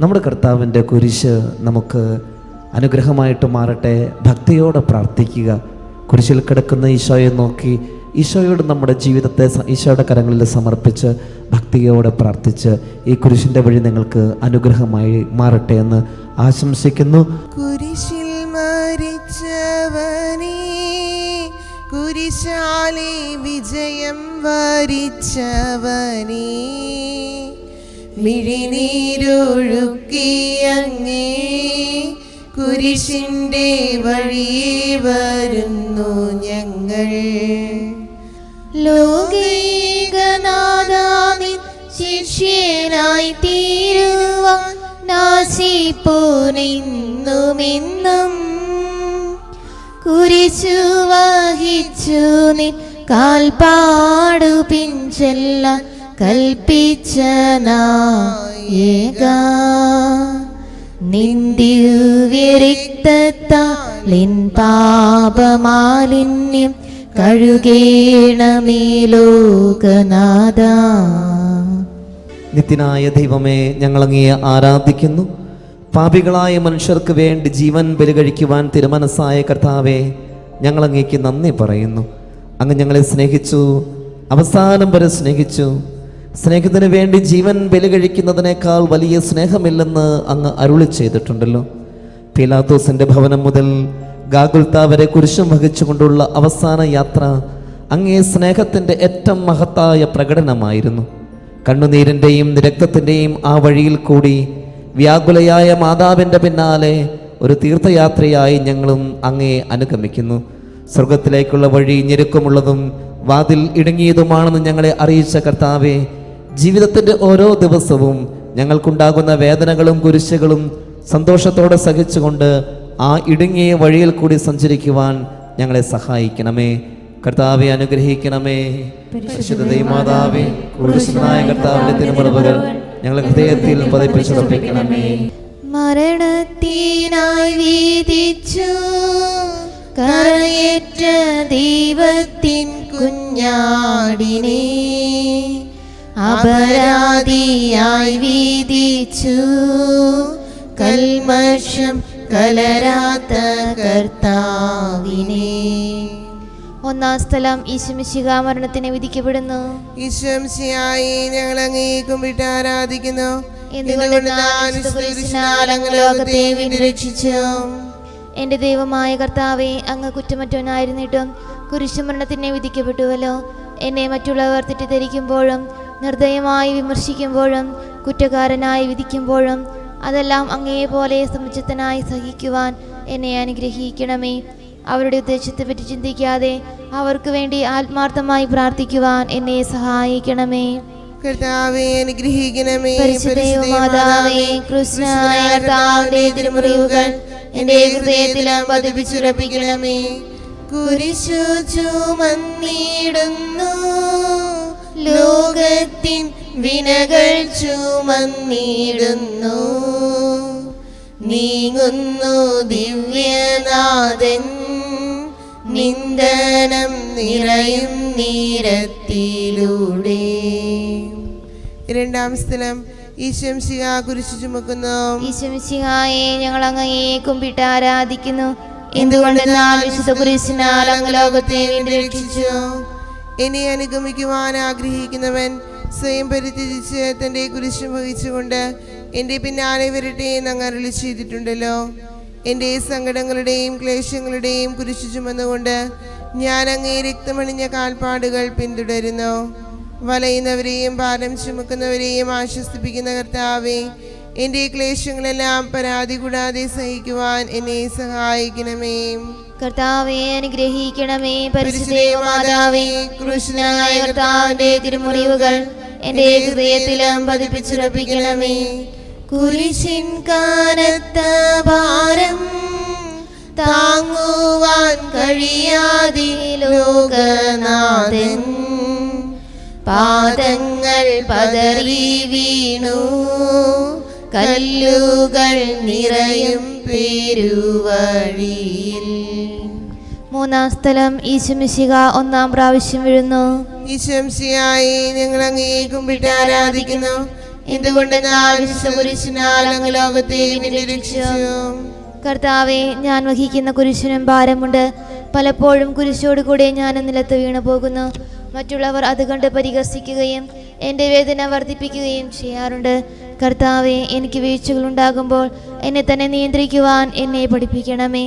നമ്മുടെ കർത്താവിന്റെ കുരിശ് നമുക്ക് അനുഗ്രഹമായിട്ട് മാറട്ടെ. ഭക്തിയോടെ പ്രാർത്ഥിക്കുക. കുരിശിൽ കിടക്കുന്ന ഈശോയെ നോക്കി ഈശോയോട് നമ്മുടെ ജീവിതത്തെ ഈശോയുടെ കരങ്ങളിൽ സമർപ്പിച്ച് ഭക്തിയോടെ പ്രാർത്ഥിച്ച് ഈ കുരിശിന്റെ വഴി നിങ്ങൾക്ക് അനുഗ്രഹമായി മാറട്ടെ എന്ന് ആശംസിക്കുന്നു. കുരിശിൽ മരിച്ചവനേ കുരിശാലേ വിജയം വരിച്ചവനേ. മിഴിനീരൊഴുക്കിയങ്ങേ കുരിശിന്റെ വഴിയെ വരുന്നു ഞങ്ങൾ. ലോകൈകനാഥാനി ശിഷ്യനായി തീരുവാൻ നാശിപ്പോനെന്നുമെന്നും കുരിശു വഹിച്ചു നിൻ കാൽപാടു പിഞ്ചെല്ല കൽപ്പിച്ച നായക നിന്ദിവ്യരിക്തത്താലിൻ പാപമാലിന്യം കഴുകേണമേ ലോകനാഥ. നിത്യനായ ദൈവമേ ഞങ്ങളങ്ങയെ ആരാധിക്കുന്നു. പാപികളായ മനുഷ്യർക്ക് വേണ്ടി ജീവൻ ബലികഴിക്കുവാൻ തിരുമനസ്സായ കർത്താവെ ഞങ്ങളങ്ങേക്ക് നന്ദി പറയുന്നു. അങ്ങ് ഞങ്ങളെ സ്നേഹിച്ചു അവസാനം വരെ സ്നേഹിച്ചു. സ്നേഹത്തിന് വേണ്ടി ജീവൻ ബലികഴിക്കുന്നതിനേക്കാൾ വലിയ സ്നേഹമില്ലെന്ന് അങ്ങ് അരുളി ചെയ്തിട്ടുണ്ടല്ലോ. പീലാത്തോസിന്റെ ഭവനം മുതൽ ഗാഗുൽത്ത വരെ കുരിശും വഹിച്ചുകൊണ്ടുള്ള അവസാന യാത്ര അങ്ങേ സ്നേഹത്തിന്റെ ഏറ്റവും മഹത്തായ പ്രകടനമായിരുന്നു. കണ്ണുനീരിന്റെയും രക്തത്തിന്റെയും ആ വഴിയിൽ കൂടി വ്യാകുലയായ മാതാവിന്റെ പിന്നാലെ ഒരു തീർത്ഥയാത്രയായി ഞങ്ങളും അങ്ങേ അനുഗമിക്കുന്നു. സ്വർഗത്തിലേക്കുള്ള വഴി ഞെരുക്കമുള്ളതും വാതിൽ ഇടുങ്ങിയതുമാണെന്ന് ഞങ്ങളെ അറിയിച്ച കർത്താവെ ജീവിതത്തിന്റെ ഓരോ ദിവസവും ഞങ്ങൾക്കുണ്ടാകുന്ന വേദനകളും കുരിശുകളും സന്തോഷത്തോടെ സഹിച്ചുകൊണ്ട് ആ ഇടുങ്ങിയ വഴിയിൽ കൂടി സഞ്ചരിക്കുവാൻ ഞങ്ങളെ സഹായിക്കണമേ. കർത്താവെ അനുഗ്രഹിക്കണമേ. ദൈവമാതാവേ കുരിശനായ കർത്താവിന്റെ തിരുമുറവുകൾ ഞങ്ങളുടെ ഹൃദയത്തിൽ പതിപ്പിച്ചുറപ്പിക്കണമേ. മരണത്തിനായി വീതിച്ചു. കരയേറ്റ ദൈവത്തിൻ കുഞ്ഞാടിനെ. അപരാധിയായി വീതിച്ചു. കൽമഷം കലരാത്ത കർത്താവിനെ. ഒന്നാം സ്ഥലം ഈശംശിക മരണത്തിന് വിധിക്കപ്പെടുന്നു. ഈശംശിയായി ഞങ്ങൾ അങ്ങേക്കും വിട്ട് ആരാധിക്കുന്നു. ലോകത്തെ രക്ഷിച്ചു. എന്റെ ദൈവമായ കർത്താവെ അങ്ങ് കുറ്റമറ്റവനായിരുന്നിട്ടും കുരിശുമരണത്തിനെ വിധിക്കപ്പെട്ടുവല്ലോ. എന്നെ മറ്റുള്ളവർ തെറ്റിദ്ധരിക്കുമ്പോഴും നിർദ്ദയമായി വിമർശിക്കുമ്പോഴും കുറ്റക്കാരനായി വിധിക്കുമ്പോഴും അതെല്ലാം അങ്ങേപോലെ സമുചിതനായി സഹിക്കുവാൻ എന്നെ അനുഗ്രഹിക്കണമേ. അവരുടെ ഉദ്ദേശത്തെപ്പറ്റി ചിന്തിക്കാതെ അവർക്ക് വേണ്ടി ആത്മാർത്ഥമായി പ്രാർത്ഥിക്കുവാൻ എന്നെ സഹായിക്കണമേ. കർത്താവെ അനുഗ്രഹിക്കണമേ. പരിശുദ്ധമാതാവേ കൃഷ്ണനായ കർത്താവിന്റെ തിരുമുറിവുകൾ എന്റെ ഹൃദയത്തിലും പതിപ്പിച്ചുറപ്പിക്കണമേ. കുരിശു ചുമന്നിടുന്നു. ലോകത്തിൻ വിനകൾ ചുമന്നിടുന്നു. നീങ്ങുന്നു ദിവ്യനാഥൻ നിന്ദനം നിറയും നീരത്തിലൂടെ. രണ്ടാം സ്ഥലം ഈശംശിക കുരിശു ചുമക്കുന്നു. ഈശമിശിഹായെ ഞങ്ങൾ അങ്ങയെ കുമ്പിട്ട് ആരാധിക്കുന്നു. എന്തുകൊണ്ടെന്നാൽ വിശുദ്ധ കുരിശിനാൽ അങ്ങ് ലോകത്തെ വീണ്ടും രക്ഷിച്ചു. എന്നെ അനുഗമിക്കുവാൻ ആഗ്രഹിക്കുന്നവൻ സ്വയം പരിത്യജിച്ച് തന്റെ കുരിശ് വഹിച്ചുകൊണ്ട് എന്റെ പിന്നാലെ വരട്ടെ എന്ന് അങ്ങ് അരുളി ചെയ്തിട്ടുണ്ടല്ലോ. എന്റെ സങ്കടങ്ങളുടെയും ക്ലേശങ്ങളുടെയും കുരിശു ചുമന്നുകൊണ്ട് ഞാൻ അങ്ങേ രക്തമണിഞ്ഞ കാൽപ്പാടുകൾ പിന്തുടരുന്നു. വലയുന്നവരെയും ഭാരം ചുമക്കുന്നവരെയും ആശ്വസിപ്പിക്കുന്ന കർത്താവെ എന്റെ ക്ലേശങ്ങളെല്ലാം പരാതി കൂടാതെ സഹിക്കുവാൻ എന്നെ സഹായിക്കണമേ. കർത്താവെ അനുഗ്രഹിക്കണമേ പരിശുദ്ധേവമാതാവേ കൃഷ്ണനായ കർത്താവിന്റെ തിരുമുറിവുകൾ എന്റെ ഹൃദയത്തിലും പതിപ്പിച്ചുറപ്പിക്കണമേ. കുരിശിൻ കാനത്ത ഭാരം താങ്ങുവാൻ കഴിയാതെ ലോകനാഥൻ. പാദങ്ങൾ പതറി വീണു കല്ലുകൾ നിറയും പെരുവഴിയിൽ. മൂന്നാം സ്ഥലം ഈശുമിശിക ഒന്നാം പ്രാവശ്യം വീഴുന്നു. ഈശ്വംശിയായി ഞങ്ങൾ അങ്ങേ കുമ്പിട്ട് ആരാധിക്കുന്നു. എന്തുകൊണ്ട് ലോകത്തെ നിരീക്ഷിച്ചു. കർത്താവെ ഞാൻ വഹിക്കുന്ന കുരിശിനും ഭാരമുണ്ട്. പലപ്പോഴും കുരിശോട് കൂടെ ഞാൻ നിലത്ത് വീണു പോകുന്നു. മറ്റുള്ളവർ അത് കണ്ട് പരിഹസിക്കുകയും എന്റെ വേദന വർദ്ധിപ്പിക്കുകയും ചെയ്യാറുണ്ട്. കർത്താവെ എനിക്ക് വീഴ്ചകൾ ഉണ്ടാകുമ്പോൾ എന്നെ തന്നെ നിയന്ത്രിക്കുവാൻ എന്നെ പഠിപ്പിക്കണമേ.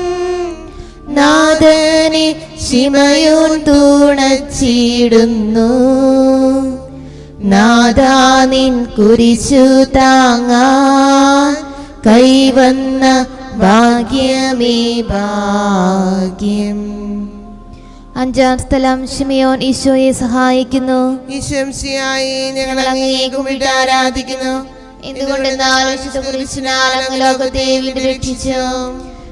നാദനെ ശിമയോൻ തൂണച്ചിടുന്നു. നാദാ നിൻ കുരിശു താങ്ങാൻ കൈവന്ന ഭാഗ്യമേ ഭാഗ്യം. അഞ്ചാം സ്ഥലം ഷിമിയോൻ ഈശോയെ സഹായിക്കുന്നു. ഈശംസിയായി ഞങ്ങൾ അങ്ങയെ കുമ്പിട്ട് ആരാധിക്കുന്നു. എന്തുകൊണ്ടെന്നാൽ ലോകത്തെ രക്ഷിച്ചു.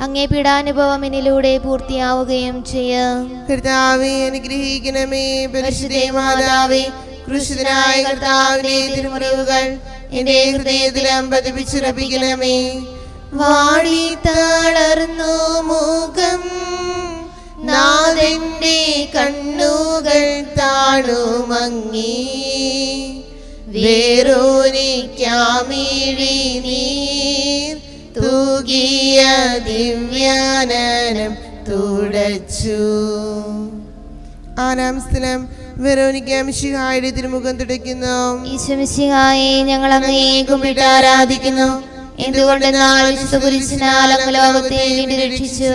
അങ്ങേ പീഡാനുഭവം എന്നിലൂടെ പൂർത്തിയാവുകയും ചെയ്യാം. കർത്താവെ അനുഗ്രഹിക്കണമേ. പരിശുദ്ധേ മാതാവേ കൃഷിതനായ കർത്താവിന്റെ തിരുമുറിവുകൾ എന്റെ ഹൃദയത്തിലും പതിപ്പിച്ചുറപ്പിക്കണമേ. വാടി തളർന്നു മുഖം നാഥന്റെ കണ്ണുകൾ താണുമങ്ങി വേറോനിക്കാമിഴി നീർ തൂകിയ ദിവ്യാനം തുടച്ചു. ആറാം സ്ഥലം. വെറോനിക്ക മിശിഹായുടെ തിരുമുഖം തുടയ്ക്കുന്നു. ഈശ്വമിശിഹായെ ഞങ്ങൾ കുമ്പിട്ട് ആരാധിക്കുന്നു. ലോകത്തെ രക്ഷിച്ചു.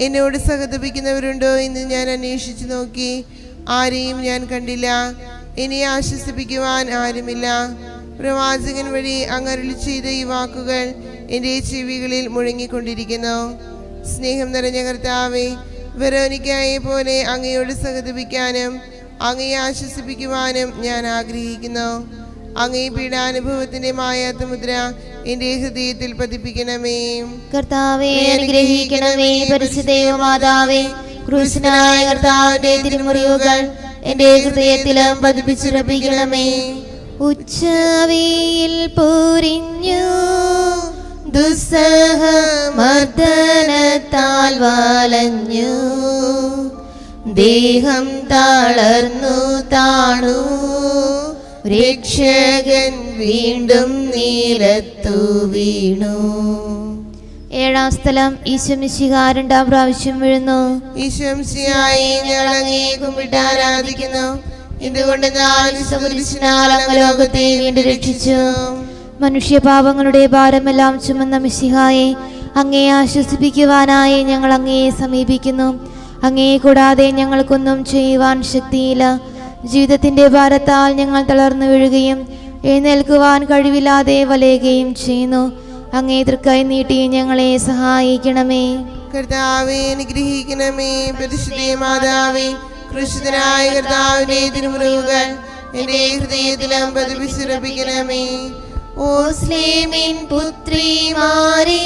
എന്നോട് സഹതപിക്കുന്നവരുണ്ടോ എന്ന് ഞാൻ അന്വേഷിച്ചു നോക്കി. ആരെയും ഞാൻ കണ്ടില്ല. ഇനി ആശ്വസിപ്പിക്കുവാൻ ആരുമില്ല. പ്രവാചകൻ വഴി അങ്ങരുളി ചെയ്ത ഈ വാക്കുകൾ എന്റെ ചെവികളിൽ മുഴങ്ങിക്കൊണ്ടിരിക്കുന്നു. സ്നേഹം നിറഞ്ഞ കർത്താവെ വെറോനിക്കായെ പോലെ അങ്ങയോട് സഹതപിക്കാനും അങ്ങയെ ആശ്വസിപ്പിക്കുവാനും ഞാൻ ആഗ്രഹിക്കുന്നു. അങ്ങേ പീഡാനുഭവത്തിന്റെ മായാത്ത മുദ്ര എന്റെ ഹൃദയത്തിൽ പതിപ്പിക്കണമേ. കർത്താവെ അനുഗ്രഹിക്കണമേ പരിശുദ്ധേവ മാതാവേ ക്രൂശനായ കർത്താവിന്റെ തിരുമുറിവുകൾ എന്റെ ഹൃദയത്തിലും പതിപ്പിച്ചുറപ്പിക്കണമേ ഉച്ചവയിൽ പൂരിഞ്ഞു ദുസ്സഹ മർദ്ദനത്താൽ വാലഞ്ഞു. ദേഹം തളർന്നു താണു. രക്ഷകൻ വീണ്ടും നീലത്തു വീണു. ഏഴാം സ്ഥലം ഈശ്വമിശിഹ രണ്ടാം പ്രാവശ്യം വീഴുന്നു. ഈശ്വംശിയായി ഞങ്ങൾ അങ്ങേ കുമ്പിട്ട് ആരാധിക്കുന്നു. എന്തുകൊണ്ട് കുരിശിനാൽ അങ്ങ് ലോകത്തെ വീണ്ടും രക്ഷിച്ചു? മനുഷ്യപാപങ്ങളുടെ ഭാരമെല്ലാം ചുമന്ന മിശിഹായെ അങ്ങയെ ആശ്വസിപ്പിക്കുവാനായി ഞങ്ങൾ അങ്ങയെ സമീപിക്കുന്നു. അങ്ങയെ കൂടാതെ ഞങ്ങൾക്കൊന്നും ചെയ്യുവാൻ ശക്തിയില്ല. ജീവിതത്തിന്റെ ഭാരത്താൽ ഞങ്ങൾ തളർന്നു വീഴുകയും എഴുന്നേൽക്കുവാൻ കഴിവില്ലാതെ വലയുകയും ചെയ്യുന്നു. അങ്ങേ തൃക്കൈ നീട്ടി ഞങ്ങളെ സഹായിക്കണമേ. കർത്താവേ അനുഗ്രഹിക്കണമേ. പരിശുദ്ധേ മാതാവേ കൃഷിതനായ കർത്താവിനെ തിരുമുറുകൾ എന്റെ ഹൃദയത്തിലും പതിപ്പിച്ചുറപ്പിക്കണമേ ഓ സ്ലേമിൻ പുത്രിമാരെ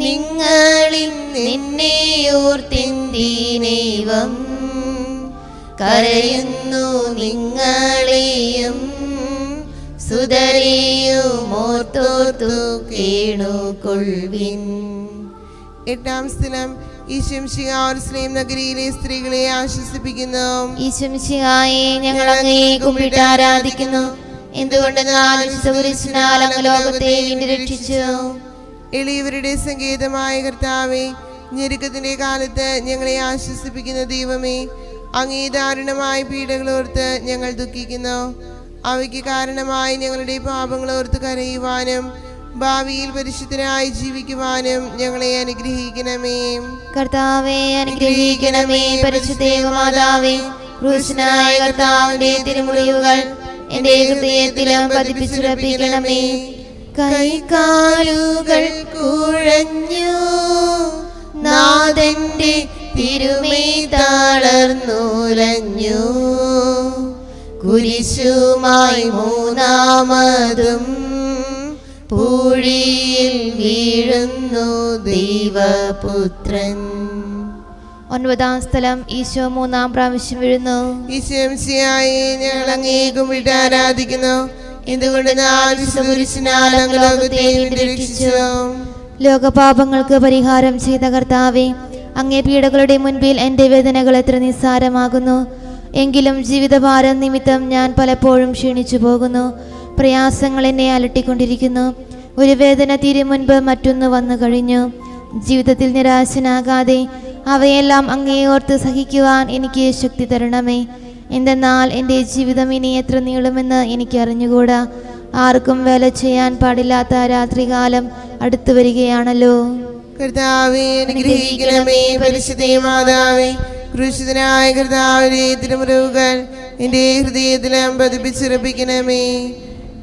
നിങ്ങളിൽ നിന്നെ ഓർത്തിന്തിനേവം കരയുന്നു നിങ്ങളെയും സുതരെയും ഓർത്തോർത്തു കേണുകൊള്ളിൻ എട്ടാം സ്ഥലം ഈശംശികാർസ്ലേം നഗരിയിലെ സ്ത്രീകളെ ആശ്വസിപ്പിക്കുന്നു. ഈശംശിയായെ ഞങ്ങൾ അങ്ങേ കുമ്പിട്ട് ആരാധിക്കുന്നു. അങ്ങ് ലോകത്തെ രക്ഷിച്ചു. എളിയവരുടെ സംഗീതമായ കർത്താവെ ഞെരുക്കത്തിന്റെ കാലത്ത് ഞങ്ങളെ ആശ്വസിപ്പിക്കുന്ന ദൈവമേ അങ്ങേ ദാരുണമായ പീഡകളോർത്ത് ഞങ്ങൾ ദുഃഖിക്കുന്നു. അവയ്ക്ക് കാരണമായി ഞങ്ങളുടെ പാപങ്ങളോർത്ത് കരയുവാനും ഭാവിയിൽ പരിശുദ്ധനായി ജീവിക്കുവാനും ഞങ്ങളെ അനുഗ്രഹിക്കണമേ. കർത്താവേ അനുഗ്രഹിക്കണമേ. പരിശുദ്ധേവ മാതാവേ കർത്താവിന്റെ തിരുമുറിവുകൾ എന്റെ ഹൃദയത്തിലും പതിപ്പിച്ചുറപ്പിക്കണമേ കൈകാലുകൾ കുഴഞ്ഞു. നാഥന്റെ തിരുമേ തളർന്നുലഞ്ഞു. കുരിശുമായി മൂന്നാമതും പൂഴിയിൽ വീഴുന്നു ദൈവപുത്രൻ. ഒൻപതാം സ്ഥലം ഈശോ മൂന്നാം പ്രാവശ്യം വീഴുന്നു. ഈശംസിയായി ഞങ്ങൾ അങ്ങേ കുമ്പിട്ട് ആരാധിക്കുന്നു. രക്ഷിച്ചു ലോകപാപങ്ങൾക്ക് പരിഹാരം ചെയ്ത കർത്താവെ അങ്ങേ പീഡകളുടെ മുൻപിൽ എന്റെ വേദനകൾ എത്ര നിസ്സാരമാകുന്നു. എങ്കിലും ജീവിതഭാരം നിമിത്തം ഞാൻ പലപ്പോഴും ക്ഷീണിച്ചു പോകുന്നു. പ്രയാസങ്ങൾ എന്നെ അലട്ടിക്കൊണ്ടിരിക്കുന്നു. ഒരു വേദന തീരും മുൻപ് മറ്റൊന്ന് വന്നു കഴിഞ്ഞു. ജീവിതത്തിൽ നിരാശനാകാതെ അവയെല്ലാം അങ്ങേയോർത്ത് സഹിക്കുവാൻ എനിക്ക് ശക്തി തരണമേ. എന്തെന്നാൽ എന്റെ ജീവിതം ഇനി എത്ര നീളുമെന്ന് എനിക്ക് അറിഞ്ഞുകൂടാ ആർക്കും വേല ചെയ്യാൻ പാടില്ലാത്ത രാത്രികാലം അടുത്തു വരികയാണല്ലോ. കർത്താവെ അനുഗ്രഹിക്കണമേ പരിശുദ്ധേ മാതാവേ. ക്രൂശിതനായ എന്റെ ഹൃദയത്തിലും പതിപ്പിച്ചുറപ്പിക്കണമേ.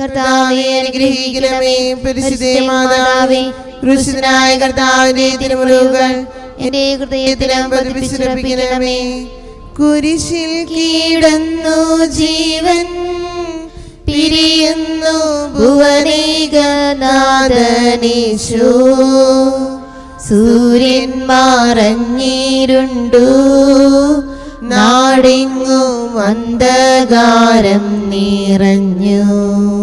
കർത്താവെ അനുഗ്രഹിക്കണമേ. പരിശുദ്ധ മാതാവേ ക്രിസ്തുനായ കർത്താവിന്റെ തിരുമുറിവുകൾ എന്റെ ഹൃദയത്തിലും പതിപ്പിച്ചുറപ്പിക്കണമേ. കുരിശിൽ കീടന്നു ജീവൻ പിരിയുന്നു ഭുവനേകനാഥനീശോ. സൂര്യൻ മറഞ്ഞിരുണ്ടു നാടെങ്ങും അന്ധകാരം നിറഞ്ഞു.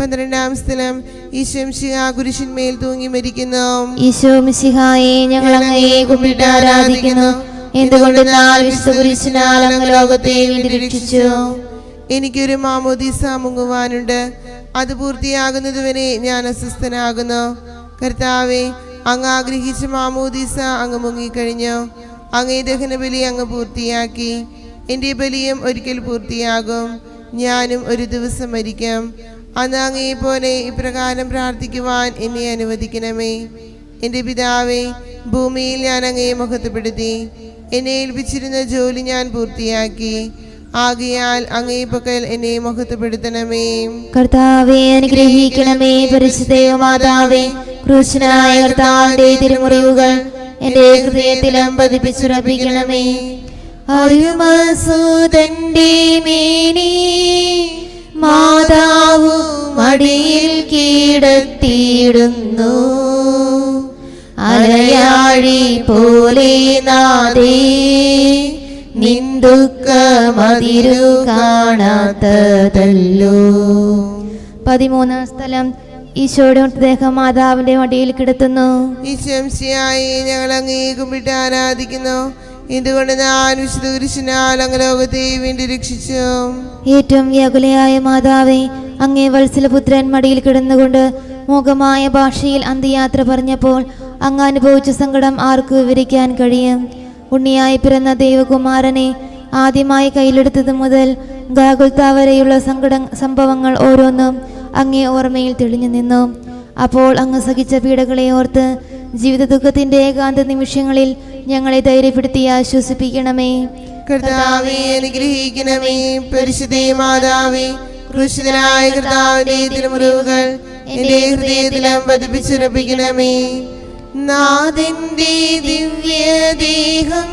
പന്ത്രണ്ടാം സ്ഥലം ഈശംശിഹ കുരിശിന്മേൽ തൂങ്ങി മരിക്കുന്നു. ഈശോ മിശിഹായെ ഞങ്ങൾ അങ്ങയെ കുമ്പിട്ട് ആരാധിക്കുന്നു. എന്തുകൊണ്ടെന്നാൽ വിശുദ്ധ കുരിശിനാൽ അങ്ങ് ലോകത്തെ വീണ്ടും രക്ഷിച്ചു? എനിക്കൊരു മാമോദീസ മുങ്ങുവാനുണ്ട്. അത് പൂർത്തിയാകുന്നതുവരെ ഞാൻ അസ്വസ്ഥനാകുന്നു. കർത്താവെ അങ്ങ് ആഗ്രഹിച്ച മാമോദീസ അങ്ങ് മുങ്ങിക്കഴിഞ്ഞു. അങ്ങേ ദഹനബലി അങ്ങ് പൂർത്തിയാക്കി. എന്റെ ബലിയും ഒരിക്കൽ പൂർത്തിയാകും. ഞാനും ഒരു ദിവസം മരിക്കാം. അന്ന് അങ്ങേ പോലെ ഇപ്രകാരം പ്രാർത്ഥിക്കുവാൻ എന്നെ അനുവദിക്കണമേ. എന്റെ പിതാവേ ഭൂമിയിൽ ഞാൻ അങ്ങയെ മഹത്വപ്പെടുത്തി. എന്നെ ഏൽപ്പിച്ചിരുന്ന ജോലി ഞാൻ പൂർത്തിയാക്കി. ആകയാൽ അങ്ങേ പക്കൽ എന്നെ മഹത്വപ്പെടുത്തണമേ. കർത്താവെ അനുഗ്രഹിക്കണമേ പരിശുദ്ധയോ മാതാവേ ക്രൂശനായ കർത്താവിന്റെ തിരുമുറിവുകൾ എന്റെ ഹൃദയത്തിലും പതിപ്പിച്ചുറപ്പിക്കണമേ. അരുമസൂതന്റെ മേനി. മാതാവു മടിയിൽ കീടത്തിയിടുന്നു. അലയാഴി പോലെ നാദേ നിന്ദുക്ക മതിരു കാണാത്തതല്ലോ. പതിമൂന്നാം സ്ഥലം. ഈശോയുടെ മൃതദേഹം മാതാവിന്റെ മടിയിൽ കിടത്തുന്നു. ഈശംശിയായി ഞങ്ങൾ അങ്ങേ കുമ്പിട്ട് ആരാധിക്കുന്നു. എന്തുകൊണ്ട് ഞാൻ വിശുദ്ധ കുരിശിനാൽ അങ്ങ് ലോകത്തെ വേണ്ടി രക്ഷിച്ചു? ഏറ്റവും വ്യാകുലയായ മാതാവേ അങ്ങേ വത്സലപുത്രൻ മടിയിൽ കിടന്നുകൊണ്ട് മൂകമായ ഭാഷയിൽ അന്ത്യയാത്ര പറഞ്ഞപ്പോൾ അങ്ങ് അനുഭവിച്ച സങ്കടം ആർക്ക് വിവരിക്കാൻ കഴിയും? ഉണ്ണിയായി പിറന്ന ദൈവകുമാരനെ ആദ്യമായി കയ്യിലെടുത്തത് മുതൽ ഗാകുൽത്ത വരെയുള്ള സങ്കട സംഭവങ്ങൾ ഓരോന്നും അങ്ങേ ഓർമ്മയിൽ തെളിഞ്ഞു നിന്നു. അപ്പോൾ അങ്ങ് സഹിച്ച പീഡകളെ ഓർത്ത് ജീവിത ദുഃഖത്തിന്റെ ഏകാന്ത നിമിഷങ്ങളിൽ ഞങ്ങളെ ധൈര്യപ്പെടുത്തി ആശ്വസിപ്പിക്കണമേ. കർത്താവെ അനുഗ്രഹിക്കണമേ. പരിശുദ്ധേ മാതാവേ കൃഷിതനായ കർത്താവിന്റെ തിരുമുറിവുകൾ എന്റെ ഹൃദയത്തിലും പതിപ്പിച്ചുറപ്പിക്കണമേ. നാഥന്റെ ദിവ്യദേഹം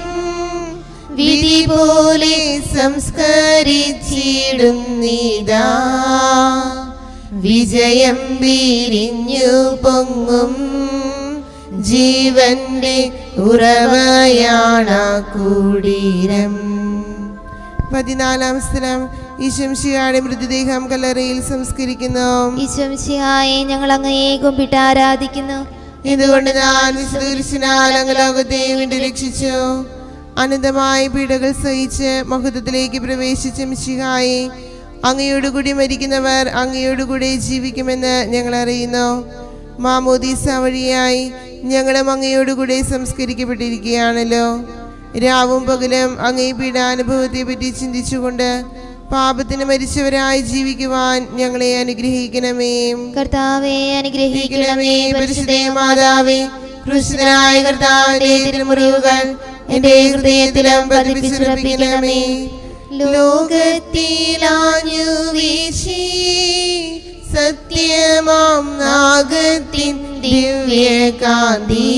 വിധി പോലെ സംസ്കരിച്ചിടുന്നിതാ വിജയം വിരിഞ്ഞു പൊങ്ങും ജീവന്റെ ഉറവയാണ കൂടീരം പതിനാലാം സ്ഥലം. ഈശംശിയായ മൃതദേഹം കല്ലറയിൽ സംസ്കരിക്കുന്നു. ഈശ്വംശിയായെ ഞങ്ങൾ അങ്ങയെ കുമ്പിട്ട് ആരാധിക്കുന്നു. ഇതുകൊണ്ട് ഞാൻ അങ്ങ് വേണ്ടി രക്ഷിച്ചു? അനന്തമായ പീഡകൾ സഹിച്ച് മഹത്വത്തിലേക്ക് പ്രവേശിച്ച മിശിഹായി അങ്ങയോടുകൂടി മരിക്കുന്നവർ അങ്ങയോടുകൂടി ജീവിക്കുമെന്ന് ഞങ്ങൾ അറിയുന്നു. മാമോദീസ വഴിയായി ഞങ്ങളും അങ്ങയോടുകൂടി സംസ്കരിക്കപ്പെട്ടിരിക്കുകയാണല്ലോ. രാവും പകലും അങ്ങേ പീഡാനുഭവത്തെ പറ്റി ചിന്തിച്ചുകൊണ്ട് പാപത്തിന് മരിച്ചവരായി ജീവിക്കുവാൻ ഞങ്ങളെ അനുഗ്രഹിക്കണമേ. കർത്താവേ അനുഗ്രഹിക്കണമേ. ഗ്രഹിക്കണമേ പരിശുദ്ധേ മാതാവേ കൃഷ്ണനായ കർത്താവിന്റെ തിരുമുറിവുകൾ എന്റെ ഹൃദയത്തിലും പതിപ്പിച്ചുറപ്പിക്കണമേ. ലോകത്തിലാഞ്ഞു വീശി സത്യമാം നാഗത്തിൻ ദിവ്യകാന്തി.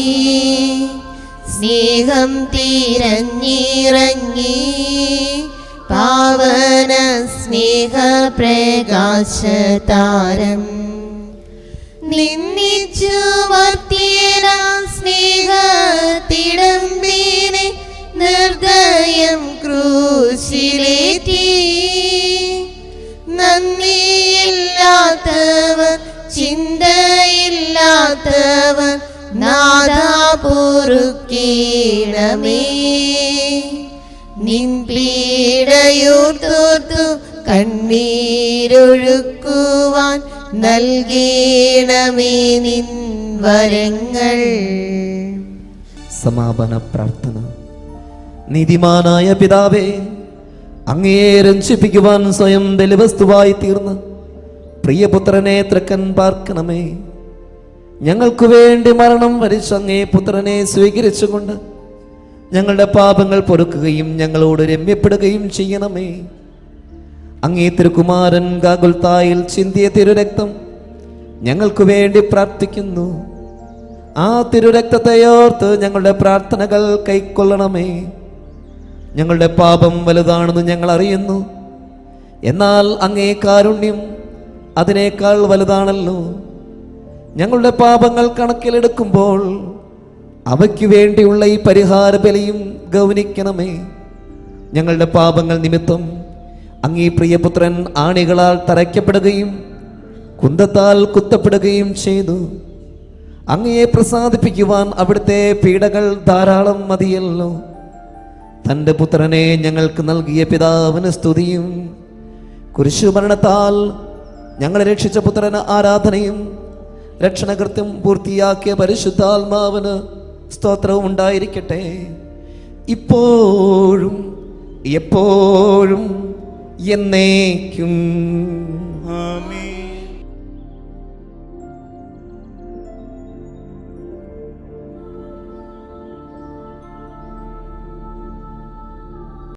സ്നേഹം തീരഞ്ഞിറങ്ങി പാവന സ്നേഹ പ്രകാശതാരം. നിന്നിച്ചു മർത്തിയന സ്നേഹത്തിടമ്പീനെ നിർദ്ദയം ക്രൂശിലേറ്റി. നന്ദിയില്ലാത്തവർ ചിന്തയില്ലാത്തവർ ചിന്തയില്ലാത്തവൻ പീഡയൂർത്തോർത്തു കണ്ണീരൊഴുക്കുവാൻ നൽകീണമേ നിൻ വരങ്ങൾ. സമാപന പ്രാർത്ഥന. നീതിമാനായ പിതാവേ അങ്ങയെ രഞ്ജിപ്പിക്കുവാൻ സ്വയം ബലിവസ്തുവായി തീർന്ന് പ്രിയപുത്രനെ തൃക്കൻ പാർക്കണമേ. ഞങ്ങൾക്ക് വേണ്ടി മരണം വരിച്ച അങ്ങേ പുത്രനെ സ്വീകരിച്ചുകൊണ്ട് ഞങ്ങളുടെ പാപങ്ങൾ പൊറുക്കുകയും ഞങ്ങളോട് രമ്യപ്പെടുകയും ചെയ്യണമേ. അങ്ങേ തിരുകുമാരൻ ഗാഗുൽത്തായിൽ ചിന്തിയ തിരുരക്തം ഞങ്ങൾക്ക് വേണ്ടി പ്രാർത്ഥിക്കുന്നു. ആ തിരുരക്തത്തെയോർത്ത് ഞങ്ങളുടെ പ്രാർത്ഥനകൾ കൈക്കൊള്ളണമേ. ഞങ്ങളുടെ പാപം വലുതാണെന്ന് ഞങ്ങൾ അറിയുന്നു. എന്നാൽ അങ്ങേ കാരുണ്യം അതിനേക്കാൾ വലുതാണല്ലോ. ഞങ്ങളുടെ പാപങ്ങൾ കണക്കിലെടുക്കുമ്പോൾ അവയ്ക്ക് വേണ്ടിയുള്ള ഈ പരിഹാര ബലിയും ഗൗനിക്കണമേ. ഞങ്ങളുടെ പാപങ്ങൾ നിമിത്തം അങ്ങീ പ്രിയപുത്രൻ ആണികളാൽ തറയ്ക്കപ്പെടുകയും കുന്തത്താൽ കുത്തപ്പെടുകയും ചെയ്തു. അങ്ങയെ പ്രസാദിപ്പിക്കുവാൻ അവിടുത്തെ പീഡകൾ ധാരാളം മതിയല്ലോ. തന്റെ പുത്രനെ ഞങ്ങൾക്ക് നൽകിയ പിതാവിന് സ്തുതിയും കുരിശുമരണത്താൽ ഞങ്ങളെ രക്ഷിച്ച പുത്രന് ആരാധനയും രക്ഷണകൃത്യം പൂർത്തിയാക്കിയ പരിശുദ്ധാത്മാവിന് സ്തോത്രവും ഉണ്ടായിരിക്കട്ടെ. ഇപ്പോഴും എപ്പോഴും എന്നേക്കും. ആമേൻ.